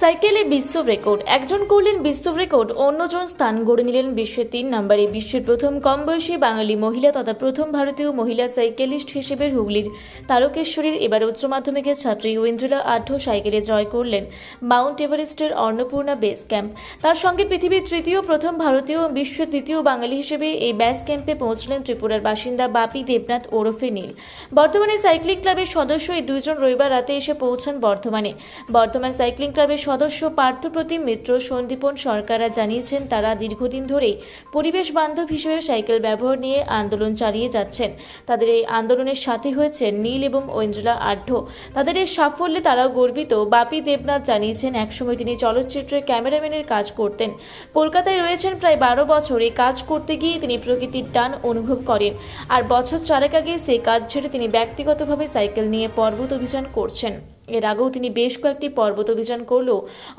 সাইকেলে বিশ্ব রেকর্ড। একজন করলেন বিশ্ব রেকর্ড, অন্যজন স্থান গড়ে নিলেন বিশ্বের তিন নম্বরে। বিশ্বের প্রথম কম বয়সী বাঙালি মহিলা তথা প্রথম ভারতীয় মহিলা সাইকেলিস্ট হিসেবে হুগলির তারকেশ্বরীর এবার উচ্চ মাধ্যমিকের ছাত্রী ঐন্দ্রিলা আঢ্য সাইকেলে জয় করলেন মাউন্ট এভারেস্টের অন্নপূর্ণা বেস ক্যাম্প। তার সঙ্গে পৃথিবীর তৃতীয় প্রথম ভারতীয় বিশ্বের দ্বিতীয় বাঙালি হিসেবে এই বেস ক্যাম্পে পৌঁছলেন ত্রিপুরার বাসিন্দা বাপি দেবনাথ ওরফে নীল। বর্তমানে সাইক্লিং ক্লাবের সদস্য এই দুইজন রবিবার রাতে এসে পৌঁছান বর্ধমানে। বর্তমান সাইক্লিং ক্লাবের সদস্য পার্থপ্রতিম মিত্র সন্দীপন সরকাররা জানিয়েছেন, তারা দীর্ঘদিন ধরেই পরিবেশ বান্ধব হিসেবে সাইকেল ব্যবহার নিয়ে আন্দোলন চালিয়ে যাচ্ছেন। তাদের এই আন্দোলনের সাথী হয়েছেন নীল এবং ঐন্দ্রলা আঢ্য। তাদের এই সাফল্যে তারাও গর্বিত। বাপি দেবনাথ জানিয়েছেন, একসময় তিনি চলচ্চিত্রের ক্যামেরাম্যানের কাজ করতেন। কলকাতায় রয়েছেন প্রায় বারো বছর। এই কাজ করতে গিয়ে তিনি প্রকৃতির টান অনুভব করেন। আর বছর চারেক আগে সেই কাজ ছেড়ে তিনি ব্যক্তিগতভাবে সাইকেল নিয়ে পর্বত অভিযান করছেন। এর আগেও তিনি বেশ কয়েকটি পর্বত অভিযান করলেও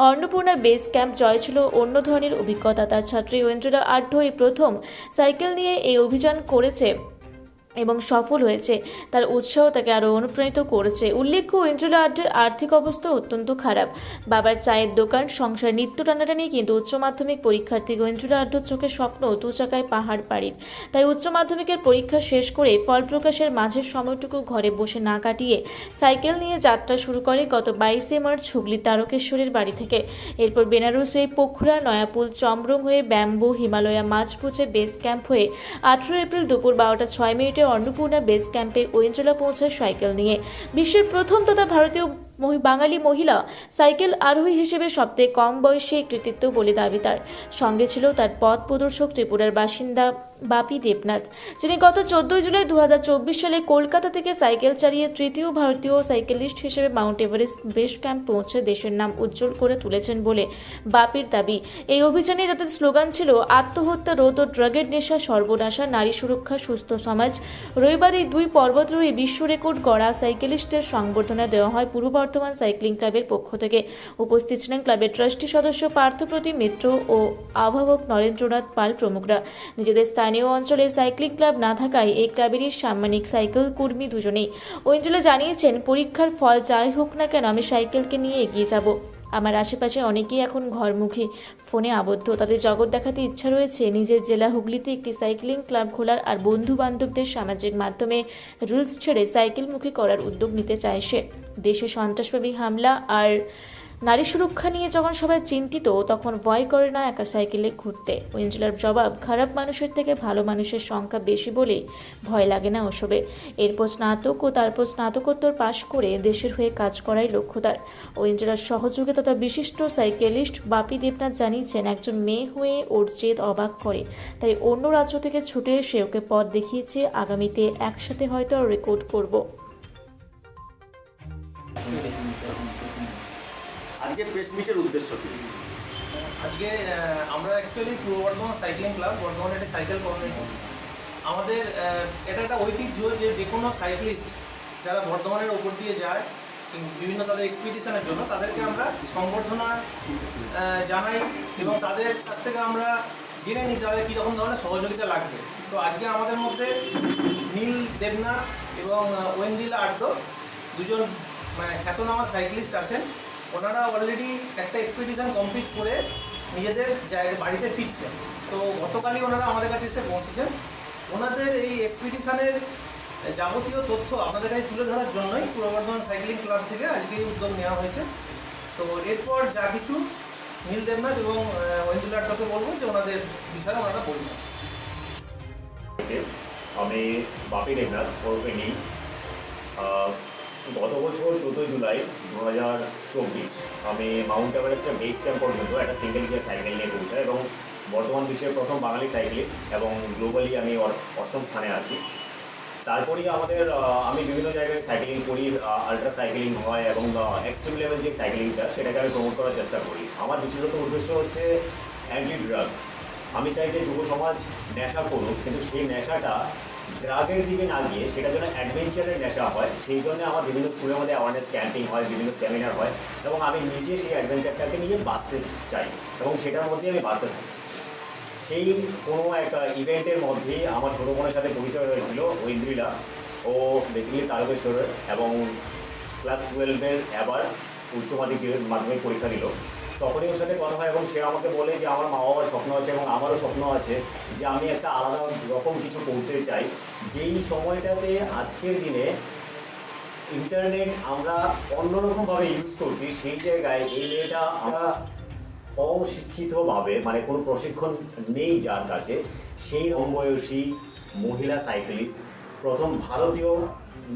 অন্নপূর্ণা বেস ক্যাম্প জয় ছিল অন্য ধরনের অভিজ্ঞতা। তার ছাত্রী ঐন্দ্রলা আঢ্য এই প্রথম সাইকেল নিয়ে এই অভিযান করেছে। এবং সফল হয়েছে। তার উৎসাহ তাকে আরও অনুপ্রাণিত করেছে। উল্লেখ্য ঐন্দ্রলা আড্ডের আর্থিক অবস্থা অত্যন্ত খারাপ। বাবার চায়ের দোকান, সংসার, নিত্য টানাটানি কিন্তু উচ্চ মাধ্যমিক পরীক্ষার্থী ঐন্দ্রলা আড্ডর চোখে স্বপ্ন দু চাকায় পাহাড় পাড়ির। তাই উচ্চ মাধ্যমিকের পরীক্ষা শেষ করে ফল প্রকাশের মাঝের সময়টুকু ঘরে বসে না কাটিয়ে সাইকেল নিয়ে যাত্রা শুরু করে গত বাইশে মার্চ হুগলি তারকেশ্বরের বাড়ি থেকে। এরপর বেনারস হয়ে পোখরা, নয়াপুল, চমরং হয়ে bamboo, Himalaya Machhapuchhre base camp হয়ে আঠেরো এপ্রিল দুপুর বারোটা ছয় মিনিটে অন্নপূর্ণা বেস ক্যাম্পে ওয়েঞ্জলা পৌঁছায় সাইকেল নিয়ে। বিশ্বের প্রথম তথা ভারতীয় বাঙালি মহিলা সাইকেল আরোহী হিসেবে সবচেয়ে কম বয়সী কৃতিত্ব বলে দাবি তার। সঙ্গে ছিল তার পথ প্রদর্শক ত্রিপুরার বাসিন্দা বাপি দেবনাথ, যিনি গত চোদ্দই জুলাই দুহাজার চব্বিশ সালে কলকাতা থেকে সাইকেল চালিয়ে তৃতীয় ভারতীয় সাইকেলিস্ট হিসেবে মাউন্ট এভারেস্ট বেস ক্যাম্প পৌঁছে দেশের নাম উজ্জ্বল করে তুলেছেন বলে বাপির দাবি। এই অভিযানে যাদের স্লোগান ছিল, আত্মহত্যা, রোধ ও ড্রাগের নেশা, সর্বনাশা, নারী সুরক্ষা, সুস্থ সমাজ। রবিবার এই দুই পর্বতরোহী বিশ্ব রেকর্ড গড়া সাইকেলিস্টদের সংবর্ধনা দেওয়া হয় পূর্ব বর্ধমান সাইক্লিং ক্লাবের পক্ষ থেকে উপস্থিত ছিলেন ক্লাবের ট্রাস্টি সদস্য পার্থপ্রতি মিত্র ও আহ্বাবক নরেন্দ্রনাথ পাল প্রমুখরা। নিজেদের স্থানীয় অঞ্চলে সাইক্লিং ক্লাব না থাকায় এই ক্লাবেরই সাম্মানিক সাইকেল কর্মী দুজনেই। ঐন্দ্রলা জানিয়েছেন, পরীক্ষার ফল যাই হোক না কেন আমি সাইকেলকে নিয়ে এগিয়ে যাব। আমার আশেপাশে অনেকেই এখন ঘরমুখী, ফোনে আবদ্ধ। তাদের জগৎ দেখাতে ইচ্ছা রয়েছে নিজের জেলা হুগলিতে একটি সাইক্লিং ক্লাব খোলার আর বন্ধু বান্ধবদের সামাজিক মাধ্যমে রিলস ছেড়ে সাইকেলমুখী করার উদ্যোগ নিতে চায় সে। দেশে সন্ত্রাসবাদী হামলা আর নারী সুরক্ষা নিয়ে যখন সবাই চিন্তিত, তখন ভয় করে না একা সাইকেলে ঘুরতে। ওয়েঞ্জেলার জবাব, খারাপ মানুষের থেকে ভালো মানুষের সংখ্যা বেশি বলেই ভয় লাগে না ওসবে। এরপর স্নাতক ও তারপর স্নাতকোত্তর পাশ করে দেশের হয়ে কাজ করাই লক্ষ্য তার ওয়েঞ্জেলার সহযোগে তথা বিশিষ্ট সাইকেলিস্ট বাপি দেবনাথ জানিয়েছেন, একজন মেয়ে হয়ে ওর জেদ অবাক করে। তাই অন্য রাজ্য থেকে ছুটে এসে ওকে পথ দেখিয়েছে। আগামীতে একসাথে হয়তো রেকর্ড করব। আজকে প্রেস মিটের উদ্দেশ্য কি? আজকে আমরা অ্যাকচুয়ালি পূর্ব বর্ধমান সাইক্লিং ক্লাব বর্ধমানে একটা সাইকেল কমিউনিটি আমাদের এটা একটা ঐতিহ্য যে যে কোনো সাইক্লিস্ট যারা বর্ধমানের ওপর দিয়ে যায় বিভিন্ন তাদের এক্সপিডিশনের জন্য, তাদেরকে আমরা সম্বর্ধনা জানাই এবং তাদের কাছ থেকে আমরা জেনে নিই তাদের কীরকম ধরনের সহযোগিতা লাগবে। তো আজকে আমাদের মধ্যে নীল দেবনাথ এবং ওয়েন্দিলা আড্ড, দুজন মানে খ্যাতনামা সাইক্লিস্ট আছেন। ওনারা অলরেডি একটা এক্সপিডিশন কমপ্লিট করে নিজেদের জায়গা বাড়িতে ফিরছেন। তো গতকালই ওনারা আমাদের কাছে এসে পৌঁছেছেন। ওনাদের এই এক্সপিডিশনের যাবতীয় তথ্য আপনাদের কাছে তুলে ধরার জন্যই পূর্ব বর্ধমান সাইক্লিং ক্লাব থেকে আজকে উদ্যোগ নেওয়া হয়েছে। তো এরপর যা কিছু নীল দেবনাথ এবং ঐন্দ্রলাটকে বলব যে ওনাদের বিষয়ে ওনারা বলবেন। আমি বাপি দেবনাথ ওরফে গত বছর চোদ্দোই জুলাই দু হাজার চব্বিশ আমি মাউন্ট এভারেস্টের বেস ক্যাম্প পর্যন্ত একটা সিঙ্গেল গিয়ার সাইকেল নিয়ে পৌঁছাই এবং বর্তমান বিশ্বের প্রথম বাঙালি সাইকেলিস্ট এবং গ্লোবালি আমি অষ্টম স্থানে আছি। তারপরেই আমাদের আমি বিভিন্ন জায়গায় সাইকেলিং করি আলট্রা সাইকেলিং হয় এবং এক্সট্রিম লেভেল যে সাইকেলিংটা সেটাকে আমি প্রমোট করার চেষ্টা করি। আমার বিশেষত উদ্দেশ্য হচ্ছে অ্যান্টি ড্রাগ আমি চাই যে যুব সমাজ নেশা করুক, কিন্তু সেই নেশাটা ড্রাগের দিকে না গিয়ে সেটা যেন অ্যাডভেঞ্চারের নেশা হয়। সেই জন্য আমার বিভিন্ন স্কুলের মধ্যে অ্যাওয়ারনেস ক্যাম্পিং হয়, বিভিন্ন সেমিনার হয় এবং আমি নিজে সেই অ্যাডভেঞ্চারটাকে নিয়ে বাঁচতে চাই এবং সেটার মধ্যেই আমি বাঁচতে থাকি। সেই কোনো একটা ইভেন্টের মধ্যেই আমার ছোটো বোনের সাথে পরিচয় হয়েছিল, ঐন্দ্রিলা। ও বেসিক্যালি তারকেশ্বরের এবং ক্লাস টুয়েলভের এবার উচ্চ মাধ্যমিক মাধ্যমিক পরীক্ষা দিল। তখনই ওর সাথে কথা হয় এবং সে আমাকে বলে যে আমার মা বাবার স্বপ্ন আছে এবং আমারও স্বপ্ন আছে যে আমি একটা আলাদা রকম কিছু করতে চাই। যেই সময়টাতে আজকের দিনে ইন্টারনেট আমরা অন্যরকমভাবে ইউজ করছি, সেই জায়গায় এই মেয়েটা আমরা অশিক্ষিতভাবে মানে কোনো প্রশিক্ষণ নেই যার কাছে। সেই বয়সী মহিলা সাইকেলিস্ট প্রথম ভারতীয়।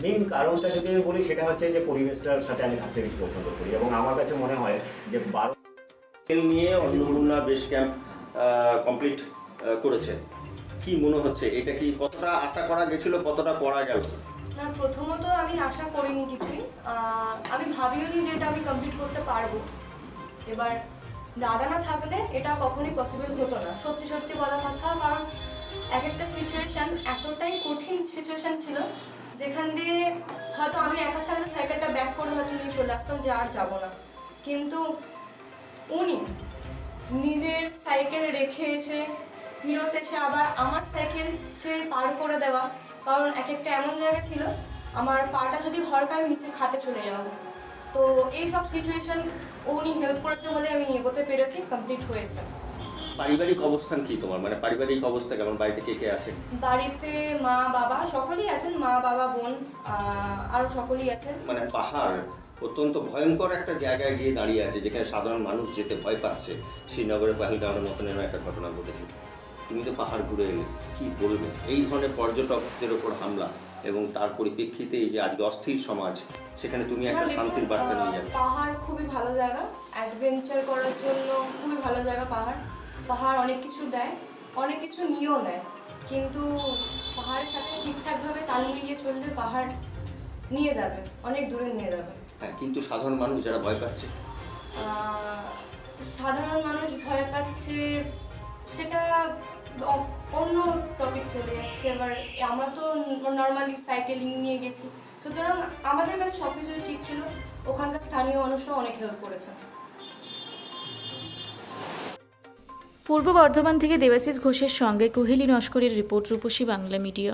মেন কারণটা যদি আমি বলি, সেটা হচ্ছে যে পরিবেশটার সাথে আমি থাকতে বেশি পছন্দ করি এবং আমার কাছে মনে হয় যে বারো নিয়ে অন্নপূর্ণা বেস ক্যাম্প কমপ্লিট করেছে। কি মনে হচ্ছে? এটা কি কতটা আশা করা গেছিল, কতটা করা গেল না, প্রথমত আমি আশা করিনি কিছুই। আমি ভাবিও নি যে এটা আমি কমপ্লিট করতে পারব। এবার দাদা না থাকলে এটা কখনোই পসিবল হতো না। সত্যি সত্যি বলা কথা, কারণ এক একটা সিচুয়েশন এতটাই কঠিন সিচুয়েশন ছিল, যেখান দিয়ে হয়তো আমি একা থাকলে সাইকেলটা ব্যাক করে হয়তো নিয়ে চলে আসতাম যে আর যাব না। কিন্তু উনি নিজের সাইকেল রেখে এসে ফিরত এসে আবার আমার সাইকেল সে পার করে দেওয়া। কারণ এক একটা এমন জায়গা ছিল আমার পাটা যদি হরকায় নিচে খাতে চলে যাব। তো এই সব সিচুয়েশন উনি হেল্প করেছে বলে আমি এগোতে পেরেছি কমপ্লিট হয়েছে। পারিবারিক অবস্থান কি তোমার? মানে পারিবারিক অবস্থা কেমন? বাড়িতে কে কে আছে বাড়িতে মা বাবা সকলেই আছেন মা বাবা বোন আরও সকলেই আছেন। মানে পাহাড় অত্যন্ত ভয়ঙ্কর একটা জায়গায় গিয়ে দাঁড়িয়ে আছে যেখানে সাধারণ মানুষ যেতে ভয় পাচ্ছে। শ্রীনগরে পাহেলগাঁওয়ের মতন এরকম একটা ঘটনা ঘটেছে। তুমি তো পাহাড় ঘুরে এলে কি বলবে? এই ধরনের পর্যটকদের ওপর হামলা এবং তার পরিপ্রেক্ষিতে এই যে আজকে অস্থির সমাজ সেখানে তুমি একটা শান্তির বার্তা নিয়ে যাবে। পাহাড় খুবই ভালো জায়গা। অ্যাডভেঞ্চার করার জন্য খুবই ভালো জায়গা পাহাড়। পাহাড় অনেক কিছু দেয় অনেক কিছু নিয়েও নেয়। কিন্তু পাহাড়ের সাথে ঠিকঠাকভাবে তাল মিলিয়ে চললে পাহাড় নিয়ে যাবে অনেক দূরে নিয়ে যাবে। হ্যাঁ কিন্তু সাধারণ মানুষ যারা ভয় পাচ্ছে? সাধারণ মানুষ ভয় পাচ্ছে সেটা অন্য টপিক চলে যাচ্ছে। এবার আমরা তো নর্মালি সাইকেলিং নিয়ে গেছি। সুতরাং আমাদের কাছে সব কিছুই ঠিক ছিল। ওখানকার স্থানীয় মানুষও অনেক হেল্প করেছে। পূর্ব বর্ধমান থেকে দেবাশিস ঘোষের সঙ্গে কোহেলি নস্করের রিপোর্ট রূপসী বাংলা মিডিয়া।